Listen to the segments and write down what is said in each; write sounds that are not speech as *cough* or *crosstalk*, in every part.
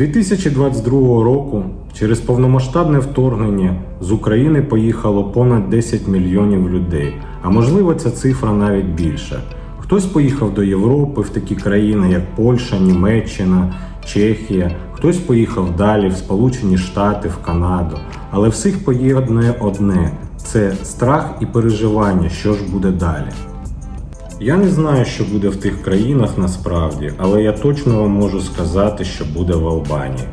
2022 року через повномасштабне вторгнення з України поїхало понад 10 мільйонів людей, а можливо ця цифра навіть більша. Хтось поїхав до Європи в такі країни, як Польща, Німеччина, Чехія, хтось поїхав далі в Сполучені Штати, в Канаду. Але всіх поєднує одне це страх і переживання, що ж буде далі. Я не знаю, що буде в тих країнах насправді, але я точно вам можу сказати, що буде в Албанії.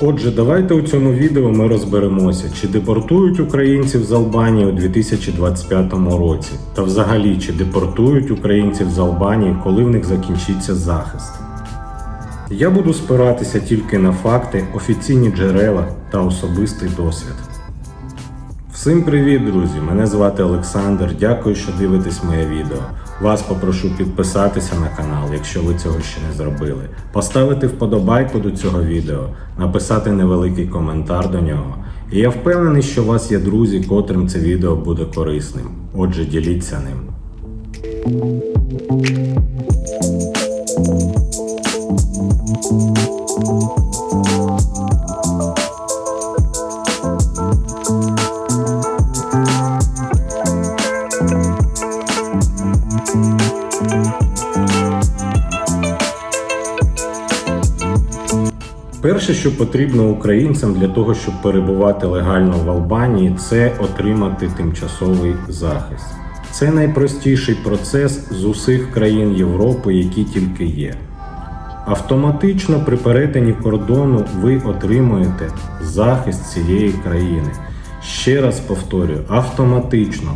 Отже, давайте у цьому відео ми розберемося, чи депортують українців з Албанії у 2025 році, та взагалі чи депортують українців з Албанії, коли в них закінчиться захист. Я буду спиратися тільки на факти, офіційні джерела та особистий досвід. Всім привіт, друзі! Мене звати Олександр. Дякую, що дивитесь моє відео. Вас попрошу підписатися на канал, якщо ви цього ще не зробили, поставити вподобайку до цього відео, написати невеликий коментар до нього. І я впевнений, що у вас є друзі, котрим це відео буде корисним. Отже, діліться ним. Перше, що потрібно українцям для того, щоб перебувати легально в Албанії, це отримати тимчасовий захист. Це найпростіший процес з усіх країн Європи, які тільки є. Автоматично при перетині кордону ви отримуєте захист цієї країни. Ще раз повторюю, автоматично.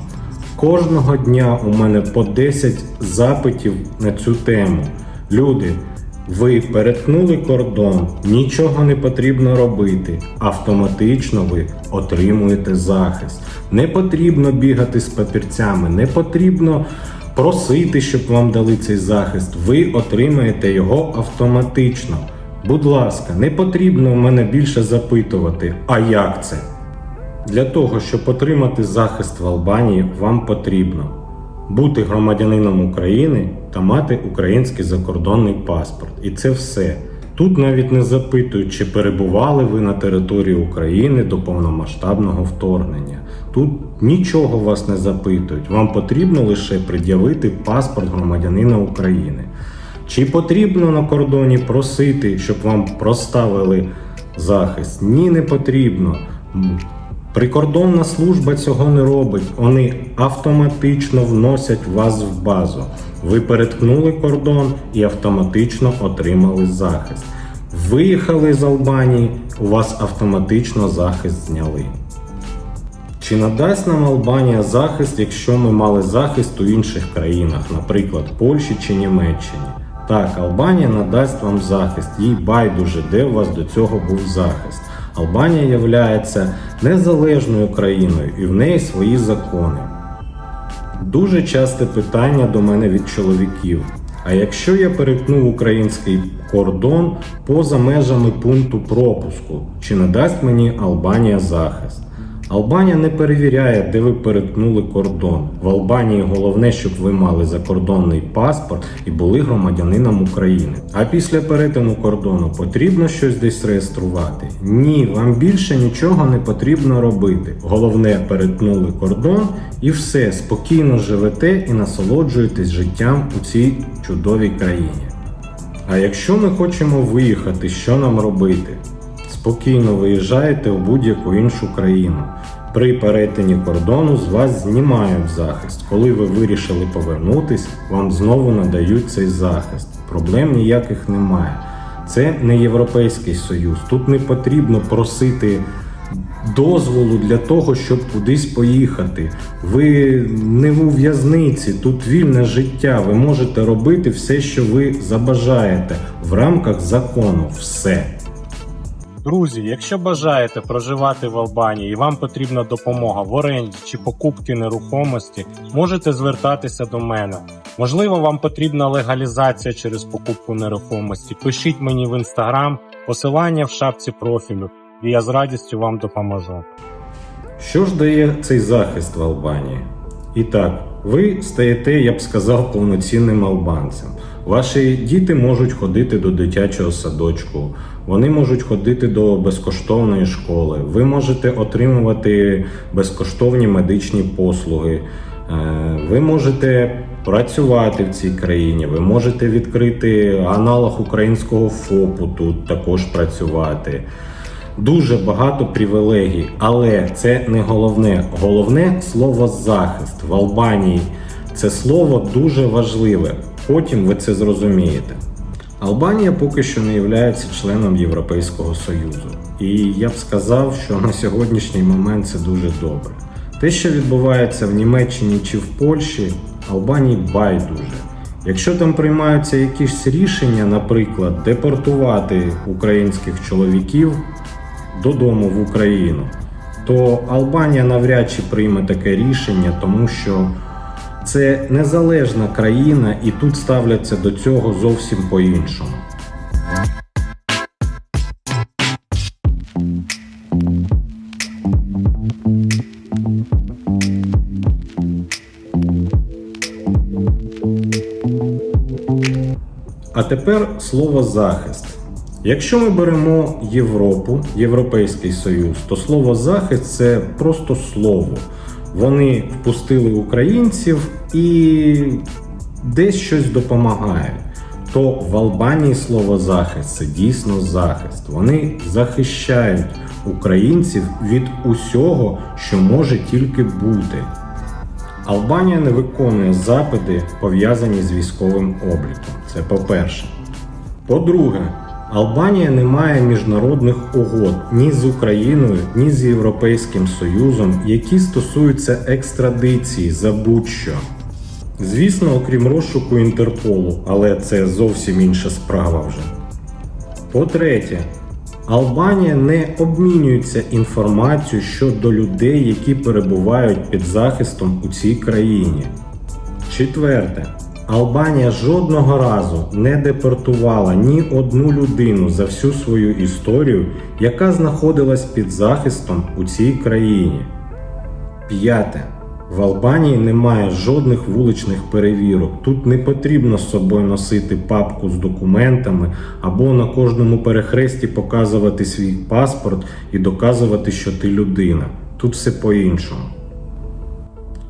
Кожного дня у мене по 10 запитів на цю тему. Люди, ви переткнули кордон, нічого не потрібно робити. Автоматично ви отримуєте захист. Не потрібно бігати з папірцями, не потрібно просити, щоб вам дали цей захист. Ви отримаєте його автоматично. Будь ласка, не потрібно у мене більше запитувати, а як це? Для того, щоб отримати захист в Албанії, вам потрібно бути громадянином України та мати український закордонний паспорт. І це все. Тут навіть не запитують, чи перебували ви на території України до повномасштабного вторгнення. Тут нічого вас не запитують. Вам потрібно лише пред'явити паспорт громадянина України. Чи потрібно на кордоні просити, щоб вам проставили захист? Ні, не потрібно. Прикордонна служба цього не робить. Вони автоматично вносять вас в базу. Ви переткнули кордон і автоматично отримали захист. Виїхали з Албанії, у вас автоматично захист зняли. Чи надасть нам Албанія захист, якщо ми мали захист у інших країнах, наприклад, Польщі чи Німеччині? Так, Албанія надасть вам захист, їй байдуже, де у вас до цього був захист. Албанія являється незалежною країною і в неї свої закони. Дуже часте питання до мене від чоловіків. А якщо я перетнув український кордон поза межами пункту пропуску, чи надасть мені Албанія захист? Албанія не перевіряє, де ви перетнули кордон. В Албанії головне, щоб ви мали закордонний паспорт і були громадянином України. А після перетину кордону потрібно щось десь реєструвати? Ні, вам більше нічого не потрібно робити. Головне, перетнули кордон і все, спокійно живете і насолоджуєтесь життям у цій чудовій країні. А якщо ми хочемо виїхати, що нам робити? Спокійно виїжджаєте в будь-яку іншу країну. При перетині кордону з вас знімають захист. Коли ви вирішили повернутись, вам знову надають цей захист. Проблем ніяких немає. Це не Європейський Союз. Тут не потрібно просити дозволу для того, щоб кудись поїхати. Ви не у в'язниці, тут вільне життя. Ви можете робити все, що ви забажаєте в рамках закону. Все. Друзі, якщо бажаєте проживати в Албанії і вам потрібна допомога в оренді чи покупці нерухомості, можете звертатися до мене. Можливо, вам потрібна легалізація через покупку нерухомості. Пишіть мені в інстаграм, посилання в шапці профілю, і я з радістю вам допоможу. Що ж дає цей захист в Албанії? І так, ви стаєте, я б сказав, повноцінним албанцем. Ваші діти можуть ходити до дитячого садочку, вони можуть ходити до безкоштовної школи. Ви можете отримувати безкоштовні медичні послуги. Е, Ви можете працювати в цій країні, ви можете відкрити аналог українського ФОПу тут також працювати. Дуже багато привілегій, але це не головне. Головне слово захист в Албанії. Це слово дуже важливе. Потім ви це зрозумієте. Албанія поки що не є членом Європейського Союзу. І я б сказав, що на сьогоднішній момент це дуже добре. Те, що відбувається в Німеччині чи в Польщі, Албанії байдуже. Якщо там приймаються якісь рішення, наприклад, депортувати українських чоловіків додому в Україну, то Албанія навряд чи прийме таке рішення, тому що це незалежна країна і тут ставляться до цього зовсім по-іншому. А тепер слово захист. Якщо ми беремо Європу, Європейський Союз, то слово захист це просто слово. Вони впустили українців і десь щось допомагають. То в Албанії слово захист це дійсно захист. Вони захищають українців від усього, що може тільки бути. Албанія не виконує запити, пов'язані з військовим обліком. Це по-перше. По-друге, Албанія не має міжнародних угод ні з Україною, ні з Європейським Союзом, які стосуються екстрадиції за будь-що. Звісно, окрім розшуку Інтерполу, але це зовсім інша справа вже. По-третє, Албанія не обмінюється інформацією щодо людей, які перебувають під захистом у цій країні. Четверте, Албанія жодного разу не депортувала ні одну людину за всю свою історію, яка знаходилась під захистом у цій країні. П'яте. В Албанії немає жодних вуличних перевірок. Тут не потрібно з собою носити папку з документами або на кожному перехресті показувати свій паспорт і доказувати, що ти людина. Тут все по-іншому.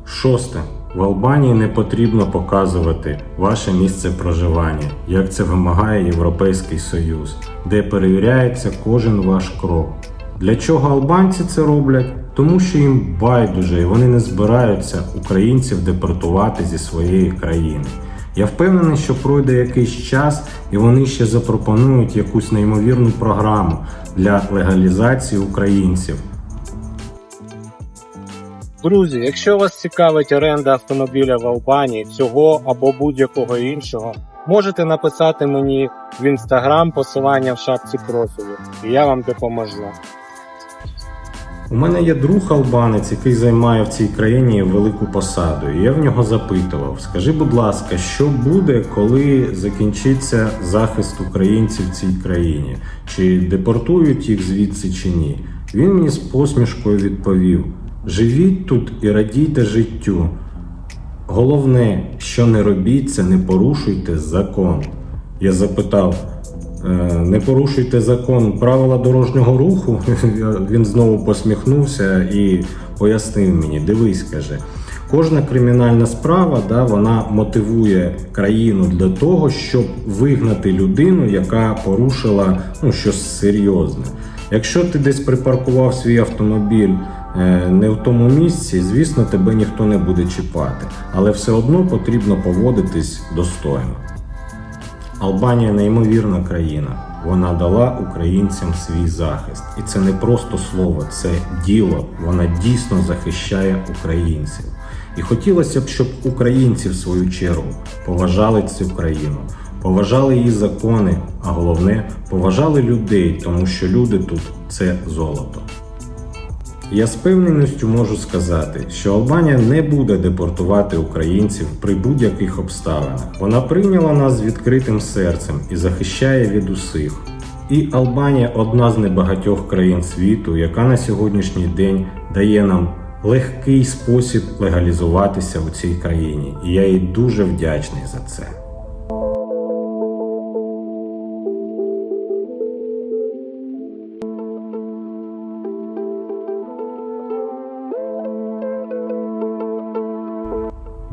Шосте. В Албанії не потрібно показувати ваше місце проживання, як це вимагає Європейський Союз, де перевіряється кожен ваш крок. Для чого албанці це роблять? Тому що їм байдуже і вони не збираються українців депортувати зі своєї країни. Я впевнений, що пройде якийсь час і вони ще запропонують якусь неймовірну програму для легалізації українців. Друзі, якщо вас цікавить оренда автомобіля в Албанії, цього або будь-якого іншого, можете написати мені в інстаграм посилання в шапці профілю, і я вам допоможу. У мене є друг албанець, який займає в цій країні велику посаду. І я в нього запитував: скажи, будь ласка, що буде, коли закінчиться захист українців в цій країні? Чи депортують їх звідси чи ні? Він мені з посмішкою відповів: живіть тут і радійте життю. Головне, що не робіть, це не порушуйте закон. Я запитав, «Е, не порушуйте закон правила дорожнього руху. *laughs* Він знову посміхнувся і пояснив мені: дивись, каже, кожна кримінальна справа да, вона мотивує країну для того, щоб вигнати людину, яка порушила ну, щось серйозне. Якщо ти десь припаркував свій автомобіль не в тому місці, звісно, тебе ніхто не буде чіпати, але все одно потрібно поводитись достойно. Албанія неймовірна країна. Вона дала українцям свій захист. І це не просто слово, це діло. Вона дійсно захищає українців. І хотілося б, щоб українці, в свою чергу, поважали цю країну, поважали її закони, а головне, поважали людей, тому що люди тут це золото. Я з певненістю можу сказати, що Албанія не буде депортувати українців при будь-яких обставинах. Вона прийняла нас з відкритим серцем і захищає від усіх. І Албанія одна з небагатьох країн світу, яка на сьогоднішній день дає нам легкий спосіб легалізуватися у цій країні. І я їй дуже вдячний за це.